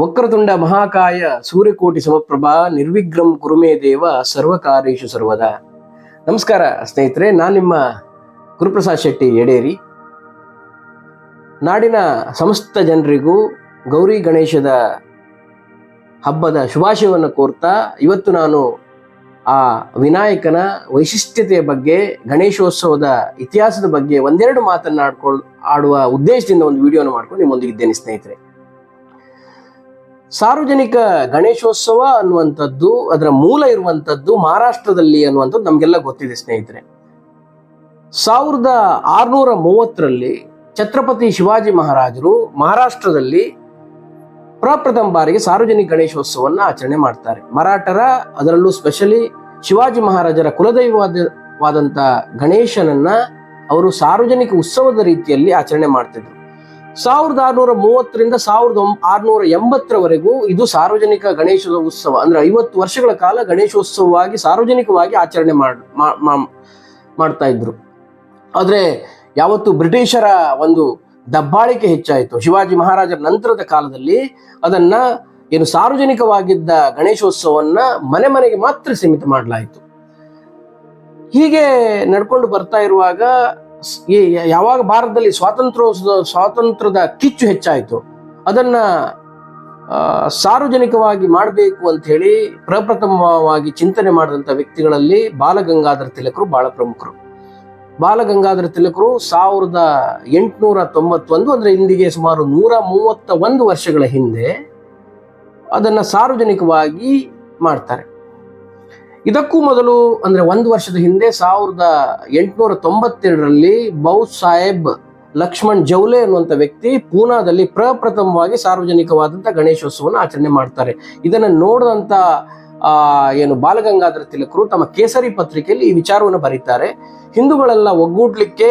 ವಕ್ರತುಂಡ ಮಹಾಕಾಯ ಸೂರ್ಯಕೋಟಿ ಸಮಪ್ರಭಾ ನಿರ್ವಿಘ್ನಂ ಕುರುಮೇ ದೇವ ಸರ್ವಕಾರೇಶು ಸರ್ವದ. ನಮಸ್ಕಾರ ಸ್ನೇಹಿತರೆ, ನಾನು ನಿಮ್ಮ ಗುರುಪ್ರಸಾದ್ ಶೆಟ್ಟಿ ಎಡೇರಿ. ನಾಡಿನ ಸಮಸ್ತ ಜನರಿಗೂ ಗೌರಿ ಗಣೇಶದ ಹಬ್ಬದ ಶುಭಾಶಯವನ್ನು ಕೋರ್ತಾ ಇವತ್ತು ನಾನು ಆ ವಿನಾಯಕನ ವೈಶಿಷ್ಟ್ಯತೆಯ ಬಗ್ಗೆ, ಗಣೇಶೋತ್ಸವದ ಇತಿಹಾಸದ ಬಗ್ಗೆ ಒಂದೆರಡು ಮಾತನ್ನಾಡ್ಕೊಳ್, ಆಡುವ ಉದ್ದೇಶದಿಂದ ಒಂದು ವಿಡಿಯೋನ ಮಾಡ್ಕೊಂಡು ನಿಮ್ಮೊಂದಿಗಿದ್ದೇನೆ ಸ್ನೇಹಿತರೆ. ಸಾರ್ವಜನಿಕ ಗಣೇಶೋತ್ಸವ ಅನ್ನುವಂಥದ್ದು, ಅದರ ಮೂಲ ಇರುವಂಥದ್ದು ಮಹಾರಾಷ್ಟ್ರದಲ್ಲಿ ಅನ್ನುವಂಥದ್ದು ನಮಗೆಲ್ಲ ಗೊತ್ತಿದೆ ಸ್ನೇಹಿತರೆ. ಸಾವಿರದ ಆರುನೂರ ಮೂವತ್ತರಲ್ಲಿ ಛತ್ರಪತಿ ಶಿವಾಜಿ ಮಹಾರಾಜರು ಮಹಾರಾಷ್ಟ್ರದಲ್ಲಿ ಪ್ರಪ್ರಥಮ ಬಾರಿಗೆ ಸಾರ್ವಜನಿಕ ಗಣೇಶೋತ್ಸವವನ್ನು ಆಚರಣೆ ಮಾಡ್ತಾರೆ. ಮರಾಠರ, ಅದರಲ್ಲೂ ಸ್ಪೆಷಲಿ ಶಿವಾಜಿ ಮಹಾರಾಜರ ಕುಲದೈವವಾದಂತ ಗಣೇಶನನ್ನ ಅವರು ಸಾರ್ವಜನಿಕ ಉತ್ಸವದ ರೀತಿಯಲ್ಲಿ ಆಚರಣೆ ಮಾಡ್ತಿದ್ರು. ಸಾವಿರದ ಆರುನೂರ ಮೂವತ್ತರಿಂದ ಸಾವಿರದ ಆರುನೂರ ಎಂಬತ್ತರವರೆಗೂ ಇದು ಸಾರ್ವಜನಿಕ ಗಣೇಶದ ಉತ್ಸವ. ಅಂದ್ರೆ ಐವತ್ತು ವರ್ಷಗಳ ಕಾಲ ಗಣೇಶೋತ್ಸವವಾಗಿ ಸಾರ್ವಜನಿಕವಾಗಿ ಆಚರಣೆ ಮಾಡ್ತಾ ಇದ್ರು. ಆದ್ರೆ ಯಾವತ್ತು ಬ್ರಿಟಿಷರ ಒಂದು ದಬ್ಬಾಳಿಕೆ ಹೆಚ್ಚಾಯಿತು. ಶಿವಾಜಿ ಮಹಾರಾಜರ ನಂತರದ ಕಾಲದಲ್ಲಿ ಅದನ್ನ ಏನು ಸಾರ್ವಜನಿಕವಾಗಿದ್ದ ಗಣೇಶೋತ್ಸವವನ್ನ ಮನೆ ಮನೆಗೆ ಮಾತ್ರ ಸೀಮಿತ ಮಾಡಲಾಯಿತು. ಹೀಗೆ ನಡ್ಕೊಂಡು ಬರ್ತಾ ಇರುವಾಗ ಈ ಯಾವಾಗ ಭಾರತದಲ್ಲಿ ಸ್ವಾತಂತ್ರ್ಯೋತ್ಸವ ಸ್ವಾತಂತ್ರ್ಯದ ಕಿಚ್ಚು ಹೆಚ್ಚಾಯಿತು, ಅದನ್ನ ಸಾರ್ವಜನಿಕವಾಗಿ ಮಾಡಬೇಕು ಅಂತ ಹೇಳಿ ಪ್ರಪ್ರಥಮವಾಗಿ ಚಿಂತನೆ ಮಾಡಿದಂಥ ವ್ಯಕ್ತಿಗಳಲ್ಲಿ ಬಾಲಗಂಗಾಧರ ತಿಲಕರು ಬಹಳ ಪ್ರಮುಖರು. ಬಾಲಗಂಗಾಧರ ತಿಲಕರು ಸಾವಿರದ ಎಂಟುನೂರ ತೊಂಬತ್ತೊಂದು ಅಂದ್ರೆ ಇಂದಿಗೆ ಸುಮಾರು ನೂರ ಮೂವತ್ತ ಒಂದು ವರ್ಷಗಳ ಹಿಂದೆ ಅದನ್ನ ಸಾರ್ವಜನಿಕವಾಗಿ ಮಾಡ್ತಾರೆ. ಇದಕ್ಕೂ ಮೊದಲು ಅಂದ್ರೆ ಒಂದು ವರ್ಷದ ಹಿಂದೆ ಸಾವಿರದ ಎಂಟುನೂರ ತೊಂಬತ್ತೆರಡರಲ್ಲಿ ಬೌ ಸಾಹೇಬ್ ಲಕ್ಷ್ಮಣ್ ಜೌಲೆ ಅನ್ನುವಂಥ ವ್ಯಕ್ತಿ ಪೂನಾದಲ್ಲಿ ಪ್ರಪ್ರಥಮವಾಗಿ ಸಾರ್ವಜನಿಕವಾದಂಥ ಗಣೇಶೋತ್ಸವವನ್ನು ಆಚರಣೆ ಮಾಡ್ತಾರೆ. ಇದನ್ನು ನೋಡಿದಂಥ ಏನು ಬಾಲಗಂಗಾಧರ ತಿಲಕರು ತಮ್ಮ ಕೇಸರಿ ಪತ್ರಿಕೆಯಲ್ಲಿ ಈ ವಿಚಾರವನ್ನು ಬರೀತಾರೆ. ಹಿಂದೂಗಳೆಲ್ಲ ಒಗ್ಗೂಡ್ಲಿಕ್ಕೆ,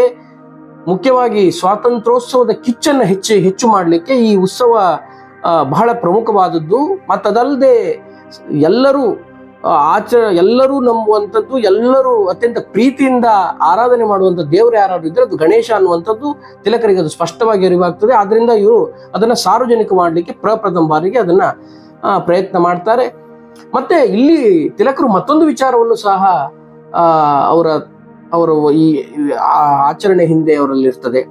ಮುಖ್ಯವಾಗಿ ಸ್ವಾತಂತ್ರ್ಯೋತ್ಸವದ ಕಿಚ್ಚನ್ನು ಹೆಚ್ಚು ಹೆಚ್ಚು ಮಾಡಲಿಕ್ಕೆ ಈ ಉತ್ಸವ ಬಹಳ ಪ್ರಮುಖವಾದದ್ದು. ಮತ್ತದಲ್ಲದೆ ಎಲ್ಲರೂ ಆ, ಆಚ ಎಲ್ಲರೂ ನಂಬುವಂಥದ್ದು ಎಲ್ಲರೂ ಅತ್ಯಂತ ಪ್ರೀತಿಯಿಂದ ಆರಾಧನೆ ಮಾಡುವಂಥ ದೇವರು ಯಾರಾದ್ರು ಇದ್ರೆ ಅದು ಗಣೇಶ ಅನ್ನುವಂಥದ್ದು ತಿಲಕರಿಗೆ ಅದು ಸ್ಪಷ್ಟವಾಗಿ ಅರಿವಾಗ್ತದೆ. ಆದ್ರಿಂದ ಇವರು ಅದನ್ನ ಸಾರ್ವಜನಿಕ ಮಾಡಲಿಕ್ಕೆ ಪ್ರಪ್ರಥಮ ಬಾರಿಗೆ ಅದನ್ನ ಪ್ರಯತ್ನ ಮಾಡ್ತಾರೆ. ಮತ್ತೆ ಇಲ್ಲಿ ತಿಲಕರು ಮತ್ತೊಂದು ವಿಚಾರವನ್ನು ಸಹ ಅವರ ಅವರು ಈ ಆಚರಣೆ ಹಿಂದೆ ಅವರಲ್ಲಿ ಇರ್ತದೆ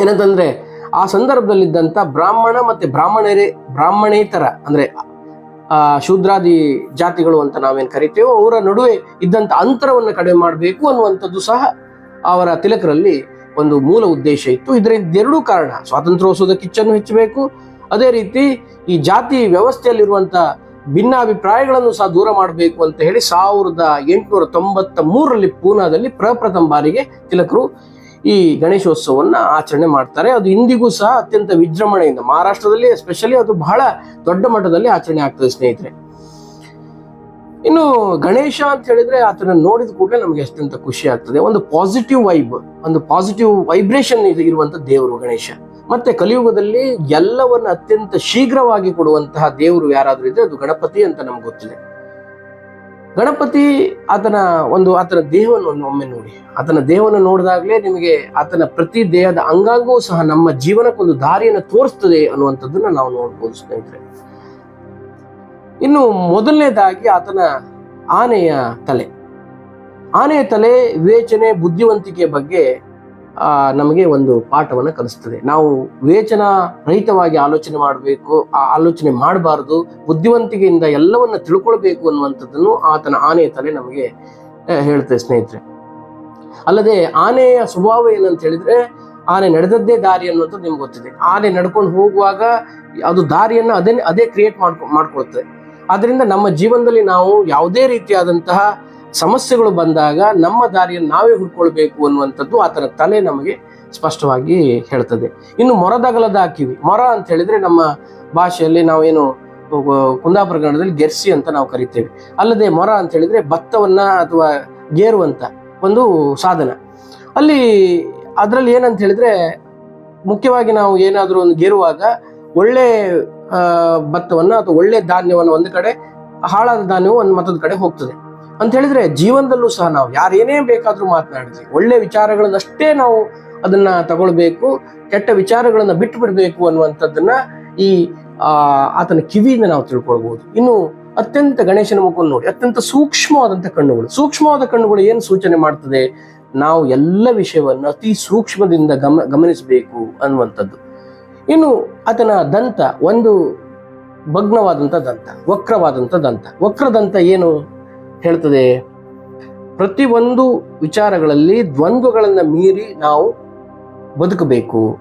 ಏನಂತಂದ್ರೆ ಆ ಸಂದರ್ಭದಲ್ಲಿದ್ದಂಥ ಬ್ರಾಹ್ಮಣ ಮತ್ತೆ ಬ್ರಾಹ್ಮಣರೇ ಬ್ರಾಹ್ಮಣೇತರ ಅಂದ್ರೆ ಆ, ಶೂದ್ರಾದಿ ಜಾತಿಗಳು ಅಂತ ನಾವೇನು ಕರಿತೇವೋ, ಅವರ ನಡುವೆ ಇದ್ದಂಥ ಅಂತರವನ್ನು ಕಡಿಮೆ ಮಾಡಬೇಕು ಅನ್ನುವಂಥದ್ದು ಸಹ ಅವರ ತಿಲಕರಲ್ಲಿ ಒಂದು ಮೂಲ ಉದ್ದೇಶ ಇತ್ತು. ಇದರಿಂದ ಎರಡೂ ಕಾರಣ ಸ್ವಾತಂತ್ರ್ಯೋತ್ಸವದ ಕಿಚ್ಚನ್ನು ಹೆಚ್ಚಬೇಕು, ಅದೇ ರೀತಿ ಈ ಜಾತಿ ವ್ಯವಸ್ಥೆಯಲ್ಲಿರುವಂಥ ಭಿನ್ನಾಭಿಪ್ರಾಯಗಳನ್ನು ಸಹ ದೂರ ಮಾಡಬೇಕು ಅಂತ ಹೇಳಿ ಸಾವಿರದ ಎಂಟುನೂರ ತೊಂಬತ್ತ ಮೂರರಲ್ಲಿ ಪೂನಾದಲ್ಲಿ ಪ್ರಪ್ರಥಮ ಬಾರಿಗೆ ತಿಲಕರು ಈ ಗಣೇಶೋತ್ಸವವನ್ನ ಆಚರಣೆ ಮಾಡ್ತಾರೆ. ಅದು ಇಂದಿಗೂ ಸಹ ಅತ್ಯಂತ ವಿಜೃಂಭಣೆಯಿಂದ ಮಹಾರಾಷ್ಟ್ರದಲ್ಲಿ ಎಸ್ಪೆಷಲಿ ಅದು ಬಹಳ ದೊಡ್ಡ ಮಟ್ಟದಲ್ಲಿ ಆಚರಣೆ ಆಗ್ತದೆ ಸ್ನೇಹಿತರೆ. ಇನ್ನು ಗಣೇಶ ಅಂತ ಹೇಳಿದ್ರೆ ಆತನ ನೋಡಿದ ಕೂಡಲೇ ನಮಗೆ ಅತ್ಯಂತ ಖುಷಿ ಆಗ್ತದೆ. ಒಂದು ಪಾಸಿಟಿವ್ ವೈಬ್ ಒಂದು ಪಾಸಿಟಿವ್ ವೈಬ್ರೇಷನ್ ಇರುವಂತಹ ದೇವರು ಗಣೇಶ. ಮತ್ತೆ ಕಲಿಯುಗದಲ್ಲಿ ಎಲ್ಲವನ್ನ ಅತ್ಯಂತ ಶೀಘ್ರವಾಗಿ ಕೊಡುವಂತಹ ದೇವರು ಯಾರಾದ್ರೂ ಇದ್ರೆ ಅದು ಗಣಪತಿ ಅಂತ ನಮ್ಗೆ ಗೊತ್ತಿದೆ. ಗಣಪತಿ ಆತನ ಒಂದು, ಆತನ ದೇಹವನ್ನು ಒಮ್ಮೆ ನೋಡಿ. ಆತನ ದೇಹವನ್ನು ನೋಡಿದಾಗಲೇ ನಿಮಗೆ ಆತನ ಪ್ರತಿ ದೇಹದ ಅಂಗಾಂಗವೂ ಸಹ ನಮ್ಮ ಜೀವನಕ್ಕೊಂದು ದಾರಿಯನ್ನು ತೋರಿಸ್ತದೆ ಅನ್ನುವಂಥದ್ದನ್ನ ನಾವು ನೋಡ್ಬೋದು, ಸ್ನೇಹಿತರೆ. ಇನ್ನು ಮೊದಲನೇದಾಗಿ ಆತನ ಆನೆಯ ತಲೆ. ಆನೆಯ ತಲೆ ವಿವೇಚನೆ ಬುದ್ಧಿವಂತಿಕೆ ಬಗ್ಗೆ ನಮಗೆ ಒಂದು ಪಾಠವನ್ನು ಕಲಿಸ್ತದೆ. ನಾವು ವಿವೇಚನ ರಹಿತವಾಗಿ ಆಲೋಚನೆ ಮಾಡಬೇಕು, ಆ ಆಲೋಚನೆ ಮಾಡಬಾರದು, ಬುದ್ಧಿವಂತಿಕೆಯಿಂದ ಎಲ್ಲವನ್ನ ತಿಳ್ಕೊಳ್ಬೇಕು ಅನ್ನುವಂಥದ್ದನ್ನು ಆತನ ಆನೆ ತಲೆ ನಮಗೆ ಹೇಳ್ತೇವೆ ಸ್ನೇಹಿತರೆ. ಅಲ್ಲದೆ ಆನೆಯ ಸ್ವಭಾವ ಏನಂತ ಹೇಳಿದ್ರೆ, ಆನೆ ನಡೆದದ್ದೇ ದಾರಿ ಅನ್ನುವಂಥದ್ದು ನಿಮ್ಗೆ ಗೊತ್ತಿದೆ. ಆನೆ ನಡ್ಕೊಂಡು ಹೋಗುವಾಗ ಅದು ದಾರಿಯನ್ನ ಅದೇ ಅದೇ ಕ್ರಿಯೇಟ್ ಮಾಡ್ಕೊ, ಮಾಡ್ಕೊಳ್ತದೆ. ಆದ್ದರಿಂದ ನಮ್ಮ ಜೀವನದಲ್ಲಿ ನಾವು ಯಾವುದೇ ರೀತಿಯಾದಂತಹ ಸಮಸ್ಯೆಗಳು ಬಂದಾಗ ನಮ್ಮ ದಾರಿಯನ್ನು ನಾವೇ ಹುಡ್ಕೊಳ್ಬೇಕು ಅನ್ನುವಂಥದ್ದು ಆತನ ತಲೆ ನಮಗೆ ಸ್ಪಷ್ಟವಾಗಿ ಹೇಳ್ತದೆ. ಇನ್ನು ಮೊರದಗಲದ ಕಿವಿ ಮೊರ ಅಂತ ಹೇಳಿದ್ರೆ ನಮ್ಮ ಭಾಷೆಯಲ್ಲಿ ನಾವೇನು ಕುಂದಾಪುರ ಕನ್ನಡದಲ್ಲಿ ಗೆರ್ಸಿ ಅಂತ ನಾವು ಕರಿತೇವೆ. ಅಲ್ಲದೆ ಮೊರ ಅಂತ ಹೇಳಿದ್ರೆ ಭತ್ತವನ್ನ ಅಥವಾ ಗೇರುವಂತ ಒಂದು ಸಾಧನ. ಅಲ್ಲಿ ಅದರಲ್ಲಿ ಏನಂತ ಹೇಳಿದ್ರೆ ಮುಖ್ಯವಾಗಿ ನಾವು ಏನಾದರೂ ಒಂದು ಗೇರುವಾಗ ಒಳ್ಳೆ ಭತ್ತವನ್ನು ಅಥವಾ ಒಳ್ಳೆ ಧಾನ್ಯವನ್ನು ಒಂದು ಕಡೆ, ಹಾಳಾದ ಧಾನ್ಯವು ಒಂದು ಮತ್ತೊಂದು ಕಡೆ ಹೋಗ್ತದೆ. ಅಂತ ಹೇಳಿದ್ರೆ ಜೀವನದಲ್ಲೂ ಸಹ ನಾವು ಯಾರೇನೇ ಬೇಕಾದ್ರೂ ಮಾತನಾಡಿದ್ವಿ. ಒಳ್ಳೆ ವಿಚಾರಗಳನ್ನಷ್ಟೇ ನಾವು ಅದನ್ನ ತಗೊಳ್ಬೇಕು, ಕೆಟ್ಟ ವಿಚಾರಗಳನ್ನ ಬಿಟ್ಟು ಬಿಡಬೇಕು ಅನ್ನುವಂಥದ್ದನ್ನ ಈ ಆತನ ಕಿವಿಯಿಂದ ನಾವು ತಿಳ್ಕೊಳ್ಬಹುದು ಇನ್ನು ಅತ್ಯಂತ ಗಣೇಶನ ಮುಖವನ್ನು ನೋಡಿ, ಅತ್ಯಂತ ಸೂಕ್ಷ್ಮವಾದಂಥ ಕಣ್ಣುಗಳು. ಸೂಕ್ಷ್ಮವಾದ ಕಣ್ಣುಗಳು ಏನು ಸೂಚನೆ ಮಾಡ್ತದೆ? ನಾವು ಎಲ್ಲ ವಿಷಯವನ್ನು ಅತಿ ಸೂಕ್ಷ್ಮದಿಂದ ಗಮ, ಗಮನಿಸಬೇಕು ಅನ್ನುವಂಥದ್ದು. ಇನ್ನು ಆತನ ದಂತ, ಒಂದು ಭಗ್ನವಾದಂಥ ದಂತ, ವಕ್ರವಾದಂಥ ದಂತ. ವಕ್ರದಂತ ಏನು? ಹೇಳ್ತದೆ ಪ್ರತಿಯೊಂದು ವಿಚಾರಗಳಲ್ಲಿ ದ್ವಂದ್ವಗಳನ್ನು ಮೀರಿ ನಾವು ಬದುಕಬೇಕು.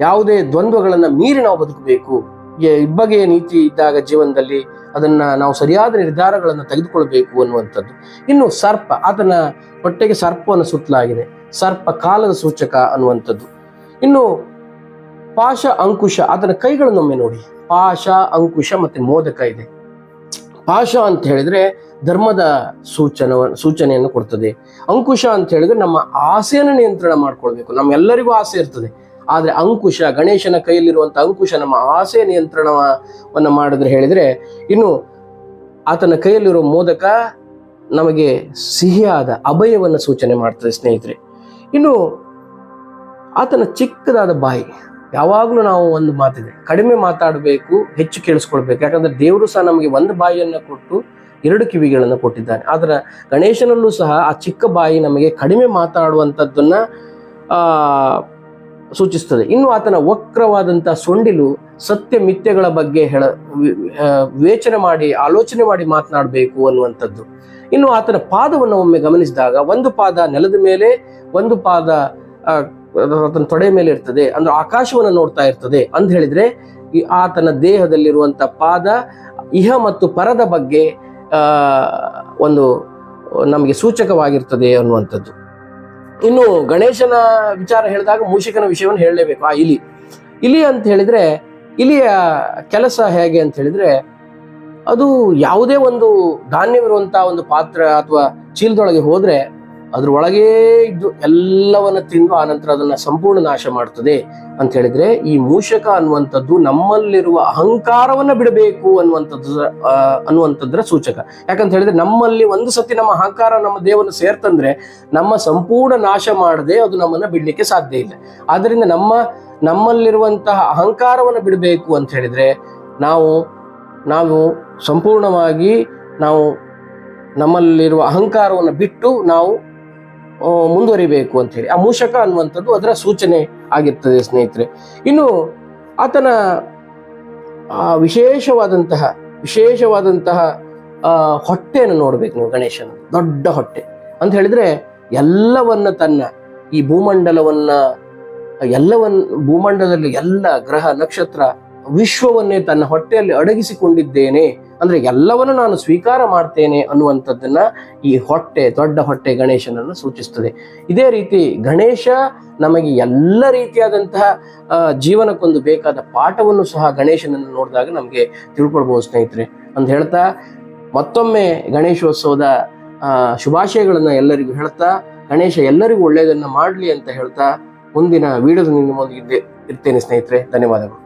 ಯಾವುದೇ ದ್ವಂದ್ವಗಳನ್ನು ಮೀರಿ ನಾವು ಬದುಕಬೇಕು. ಇಬ್ಬಗೆಯ ನೀತಿ ಇದ್ದಾಗ ಜೀವನದಲ್ಲಿ ಅದನ್ನ ನಾವು ಸರಿಯಾದ ನಿರ್ಧಾರಗಳನ್ನು ತೆಗೆದುಕೊಳ್ಬೇಕು ಅನ್ನುವಂಥದ್ದು. ಇನ್ನು ಸರ್ಪ, ಆತನ ಹೊಟ್ಟೆಗೆ ಸರ್ಪವನ್ನು ಸುತ್ತಲಾಗಿದೆ. ಸರ್ಪ ಕಾಲದ ಸೂಚಕ ಅನ್ನುವಂಥದ್ದು. ಇನ್ನು ಪಾಶ ಅಂಕುಶ, ಆತನ ಕೈಗಳನ್ನೊಮ್ಮೆ ನೋಡಿ. ಪಾಶ, ಅಂಕುಶ ಮತ್ತೆ ಮೋದಕ ಇದೆ. ಪಾಶ ಅಂತ ಹೇಳಿದ್ರೆ ಧರ್ಮದ ಸೂಚನ ಸೂಚನೆಯನ್ನು ಕೊಡ್ತದೆ. ಅಂಕುಶ ಅಂತ ಹೇಳಿದ್ರೆ ನಮ್ಮ ಆಸೆಯನ್ನು ನಿಯಂತ್ರಣ ಮಾಡ್ಕೊಳ್ಬೇಕು. ನಮ್ಮೆಲ್ಲರಿಗೂ ಆಸೆ ಇರ್ತದೆ. ಆದ್ರೆ ಅಂಕುಶ, ಗಣೇಶನ ಕೈಯಲ್ಲಿರುವಂತ ಅಂಕುಶ ನಮ್ಮ ಆಸೆ ನಿಯಂತ್ರಣವನ್ನು ಮಾಡಿದ್ರೆ ಹೇಳಿದ್ರೆ, ಇನ್ನು ಆತನ ಕೈಯಲ್ಲಿರೋ ಮೋದಕ ನಮಗೆ ಸಿಹಿಯಾದ ಅಭಯವನ್ನು ಸೂಚನೆ ಮಾಡ್ತದೆ ಸ್ನೇಹಿತರೆ. ಇನ್ನು ಆತನ ಚಿಕ್ಕದಾದ ಬಾಯಿ ಯಾವಾಗಲೂ ನಾವು ಒಂದು ಮಾತಿದೆ, ಕಡಿಮೆ ಮಾತಾಡಬೇಕು, ಹೆಚ್ಚು ಕೇಳಿಸ್ಕೊಳ್ಬೇಕು. ಯಾಕಂದ್ರೆ ದೇವರು ಸಹ ನಮಗೆ ಒಂದು ಬಾಯಿಯನ್ನು ಕೊಟ್ಟು ಎರಡು ಕಿವಿಗಳನ್ನು ಕೊಟ್ಟಿದ್ದಾನೆ. ಆದ್ರೆ ಗಣೇಶನಲ್ಲೂ ಸಹ ಆ ಚಿಕ್ಕ ಬಾಯಿ ನಮಗೆ ಕಡಿಮೆ ಮಾತಾಡುವಂಥದ್ದನ್ನು ಸೂಚಿಸ್ತದೆ. ಇನ್ನು ಆತನ ವಕ್ರವಾದಂಥ ಸೊಂಡಿಲು ಸತ್ಯ ಮಿಥ್ಯಗಳ ಬಗ್ಗೆ ಹೇಳ ವಿವೇಚನೆ ಮಾಡಿ, ಆಲೋಚನೆ ಮಾಡಿ ಮಾತನಾಡಬೇಕು ಅನ್ನುವಂಥದ್ದು. ಇನ್ನು ಆತನ ಪಾದವನ್ನು ಒಮ್ಮೆ ಗಮನಿಸಿದಾಗ ಒಂದು ಪಾದ ನೆಲದ ಮೇಲೆ, ಒಂದು ಪಾದ ಆತನ ತೊಡೆ ಮೇಲೆ ಇರ್ತದೆ, ಅಂದ್ರೆ ಆಕಾಶವನ್ನು ನೋಡ್ತಾ ಇರ್ತದೆ ಅಂತ ಹೇಳಿದ್ರೆ, ಈ ಆತನ ದೇಹದಲ್ಲಿರುವಂತ ಪಾದ, ಇಹ ಮತ್ತು ಪರದ ಬಗ್ಗೆ ಒಂದು ನಮಗೆ ಸೂಚಕವಾಗಿರ್ತದೆ ಅನ್ನುವಂಥದ್ದು. ಇನ್ನು ಗಣೇಶನ ವಿಚಾರ ಹೇಳಿದಾಗ ಮೂಷಿಕನ ವಿಷಯವನ್ನು ಹೇಳಲೇಬೇಕು. ಆ ಇಲಿ ಇಲಿ ಅಂತ ಹೇಳಿದ್ರೆ, ಇಲಿಯ ಕೆಲಸ ಹೇಗೆ ಅಂತ ಹೇಳಿದ್ರೆ, ಅದು ಯಾವುದೇ ಒಂದು ಧಾನ್ಯವಿರುವಂತಹ ಒಂದು ಪಾತ್ರ ಅಥವಾ ಚೀಲದೊಳಗೆ ಹೋದ್ರೆ ಅದ್ರ ಒಳಗೇ ಇದ್ದು ಎಲ್ಲವನ್ನ ತಿಂದು ಆನಂತರ ಅದನ್ನ ಸಂಪೂರ್ಣ ನಾಶ ಮಾಡ್ತದೆ ಅಂತ ಹೇಳಿದ್ರೆ ಈ ಮೂಷಕ ಅನ್ನುವಂಥದ್ದು ನಮ್ಮಲ್ಲಿರುವ ಅಹಂಕಾರವನ್ನ ಬಿಡಬೇಕು ಅನ್ನುವಂಥದ್ದು ಅನ್ನುವಂಥದ್ರ ಸೂಚಕ. ಯಾಕಂತ ಹೇಳಿದ್ರೆ ನಮ್ಮಲ್ಲಿ ಒಂದು ಸತಿ ನಮ್ಮ ಅಹಂಕಾರ ನಮ್ಮ ದೇವನ ಸೇರ್ತಂದ್ರೆ ನಮ್ಮ ಸಂಪೂರ್ಣ ನಾಶ ಮಾಡದೆ ಅದು ನಮ್ಮನ್ನ ಬಿಡ್ಲಿಕ್ಕೆ ಸಾಧ್ಯ ಇಲ್ಲ. ಆದ್ರಿಂದ ನಮ್ಮ, ನಮ್ಮಲ್ಲಿರುವಂತಹ ಅಹಂಕಾರವನ್ನು ಬಿಡಬೇಕು ಅಂತ ಹೇಳಿದ್ರೆ ನಾವು ನಾವು ಸಂಪೂರ್ಣವಾಗಿ ನಾವು ನಮ್ಮಲ್ಲಿರುವ ಅಹಂಕಾರವನ್ನು ಬಿಟ್ಟು ನಾವು ಮುಂದುವರಿಬೇಕು ಅಂತ ಹೇಳಿ. ಆ ಮೂಷಕ ಅನ್ನುವಂಥದ್ದು ಅದರ ಸೂಚನೆ ಆಗಿರ್ತದೆ ಸ್ನೇಹಿತರೆ. ಇನ್ನು ಆತನ ಆ ವಿಶೇಷವಾದಂತಹ ವಿಶೇಷವಾದಂತಹ ಹೊಟ್ಟೆಯನ್ನು ನೋಡ್ಬೇಕು ನೀವು ಗಣೇಶನ. ದೊಡ್ಡ ಹೊಟ್ಟೆ. ಅಂತ ಹೇಳಿದ್ರೆ ಎಲ್ಲವನ್ನ ತನ್ನ ಈ ಭೂಮಂಡಲವನ್ನ, ಎಲ್ಲವನ್ನ, ಭೂಮಂಡಲದಲ್ಲಿ ಎಲ್ಲ ಗ್ರಹ, ನಕ್ಷತ್ರ ವಿಶ್ವವನ್ನೇ ತನ್ನ ಹೊಟ್ಟೆಯಲ್ಲಿ ಅಡಗಿಸಿಕೊಂಡಿದ್ದೇನೆ. ಅಂದ್ರೆ ಎಲ್ಲವನ್ನು ನಾನು ಸ್ವೀಕಾರ ಮಾಡ್ತೇನೆ ಅನ್ನುವಂಥದ್ದನ್ನ ಈ ಹೊಟ್ಟೆ, ದೊಡ್ಡ ಹೊಟ್ಟೆ ಗಣೇಶನನ್ನು ಸೂಚಿಸ್ತದೆ. ಇದೇ ರೀತಿ ಗಣೇಶ ನಮಗೆ ಎಲ್ಲ ರೀತಿಯಾದಂತಹ ಜೀವನಕ್ಕೊಂದು ಬೇಕಾದ ಪಾಠವನ್ನು ಸಹ ಗಣೇಶನನ್ನು ನೋಡಿದಾಗ ನಮಗೆ ತಿಳ್ಕೊಳ್ಬಹುದು ಸ್ನೇಹಿತರೆ. ಅಂತ ಹೇಳ್ತಾ, ಮತ್ತೊಮ್ಮೆ ಗಣೇಶೋತ್ಸವದ ಶುಭಾಶಯಗಳನ್ನು ಶುಭಾಶಯಗಳನ್ನ ಎಲ್ಲರಿಗೂ ಹೇಳ್ತಾ, ಗಣೇಶ ಎಲ್ಲರಿಗೂ ಒಳ್ಳೆಯದನ್ನು ಮಾಡಲಿ ಅಂತ ಹೇಳ್ತಾ, ಮುಂದಿನ ವಿಡಿಯೋದ ನಿಮ್ಮೊಂದಿಗೆ ಇರ್ತೇನೆ ಸ್ನೇಹಿತರೆ. ಧನ್ಯವಾದಗಳು.